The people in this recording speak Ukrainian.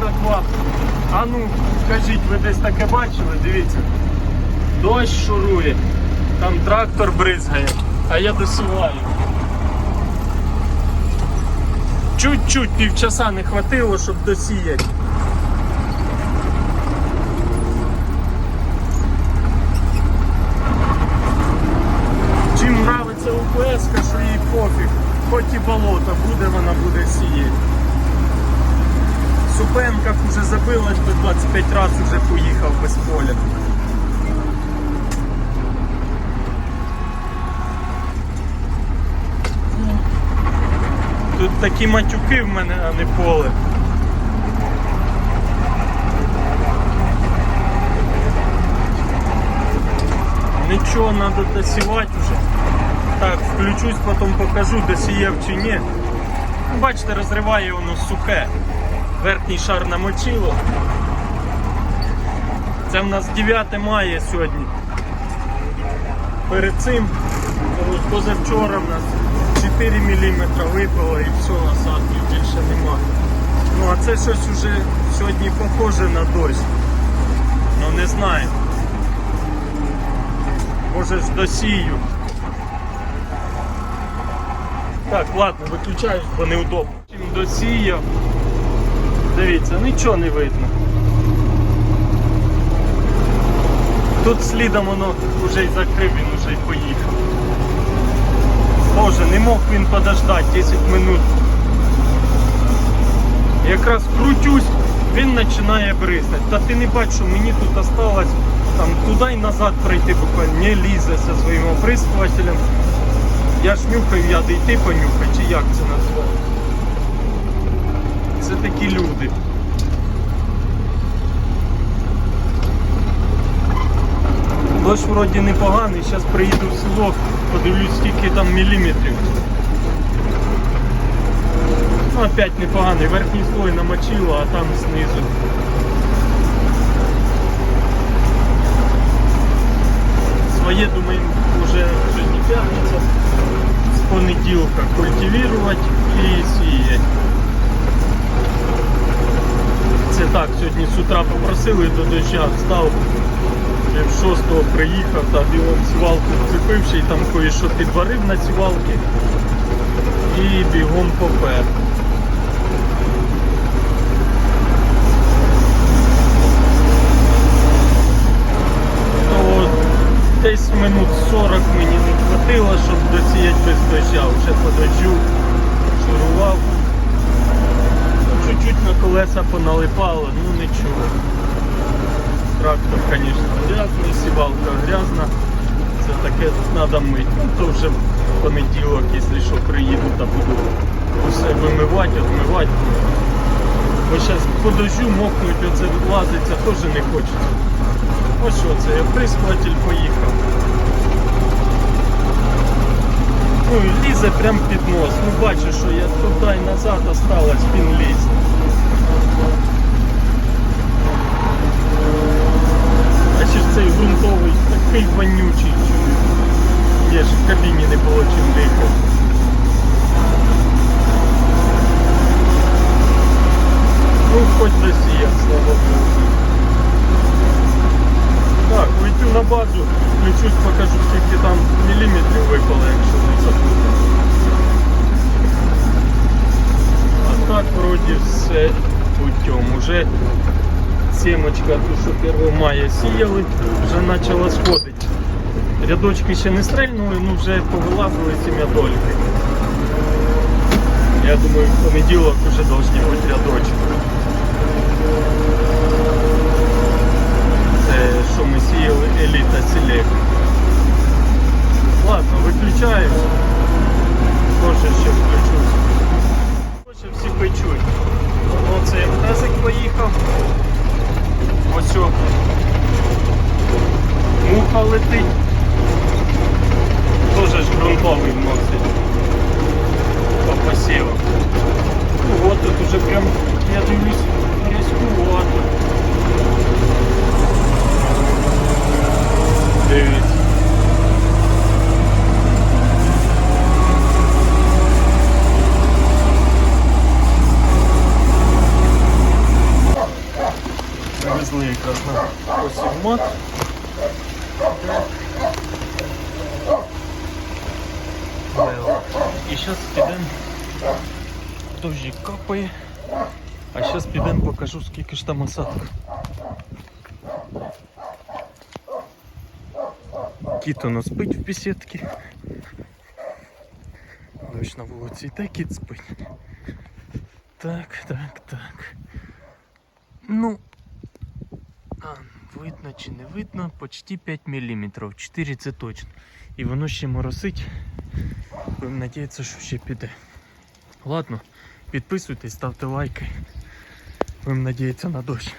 братва. А ну, скажіть, ви десь таке бачили? Дивіться. Дощ шурує, там трактор бризгає, а я досіваю. Чуть-чуть півчаса не хватило, щоб досіяти. Чим нравиться УПС, що їй пофіг. Хоч і болото буде, вона буде сіяти. Супенках уже забилась, то 25 разів вже поїхав без поля. Тут такі матюки в мене, а не поле. Нічого, треба досівати вже. Так, включусь, потім покажу, досіяв чи ні. Бачите, розриває воно сухе. Верхній шар намочило. Це в нас 9 мая сьогодні. Перед цим, позавчора в нас 4 мм випало і все, осадків більше нема. Ну а це щось уже сьогодні похоже на дощ. Ну не знаю. Може ж досію. Так, ладно, виключаюсь, бо неудобно. Досіяв. Дивіться, нічого не видно. Тут слідом воно вже й закрив, він вже й поїхав. Боже, не мог він подождати 10 минут. Якраз крутюсь, він починає бризати. Та ти не бачиш, мені тут осталось там туди і назад пройти буквально не лізе зі своїм оприскувателем. Я ж нюхаю, я де йти понюхай, чи як це назвати? Це такі люди. Дощ вроді непоганий, зараз приїду в село, подивлюсь, скільки там міліметрів. Ну, опять непоганий, верхній слой намочило, а там знизу. Своє, думаю, вже сьогодні п'ятниця, з понеділка культивувати і сіяти. Це так, сьогодні з утра попросили до доща, встав, в 6 приїхав та бігом сівалку вцепив, ще й там кое-що підварив на сівалки і бігом попер. Десь минут 40 мені не хватило, щоб досіяти без доща. Вже по дощу. Чуть-чуть на колеса поналипало, ну нічого. Трактор, звісно, грязний, сівалка грязна. Це таке треба мити. Ну, то вже в понеділок, якщо що, приїду та буду усе вимивати, відмивати. Бо зараз по дощу мокнуть, оце лазиться, теж не хочеться. Ось що це, я оприскуватель поїхав. Ну і лізе прям під нос. Ну бачиш, що я туди і назад осталось, він ліз. Бачиш, цей ґрунтовий такий вонючий. Є ж в кабіні не було чим дихати. Ну, хоч досіяв, слава Богу. Так, уйду на базу, включусь, покажу, Так вроді все путем. Уже семочка, ту, що 1 мая сіяли, вже почала сходити. Рядочки ще не стрельнули, ну вже повилазили сім'ядольки. Я думаю, в понеділок вже повинні бути рядочки. Це що ми сіяли еліта селек. І зараз підемо. Дощик капає. А зараз підемо покажу, скільки ж там осадка. Кіт у нас спить в бесідці. Дощ на вулиці йде, кіт спить. Так, так, так. Ну, а, видно чи не видно, почти 5 мм, 4 це точно. І воно ще моросить. Будемо надіятися, що ще піде. Ладно, підписуйтесь, ставте лайки. Будемо надіятися на дощ.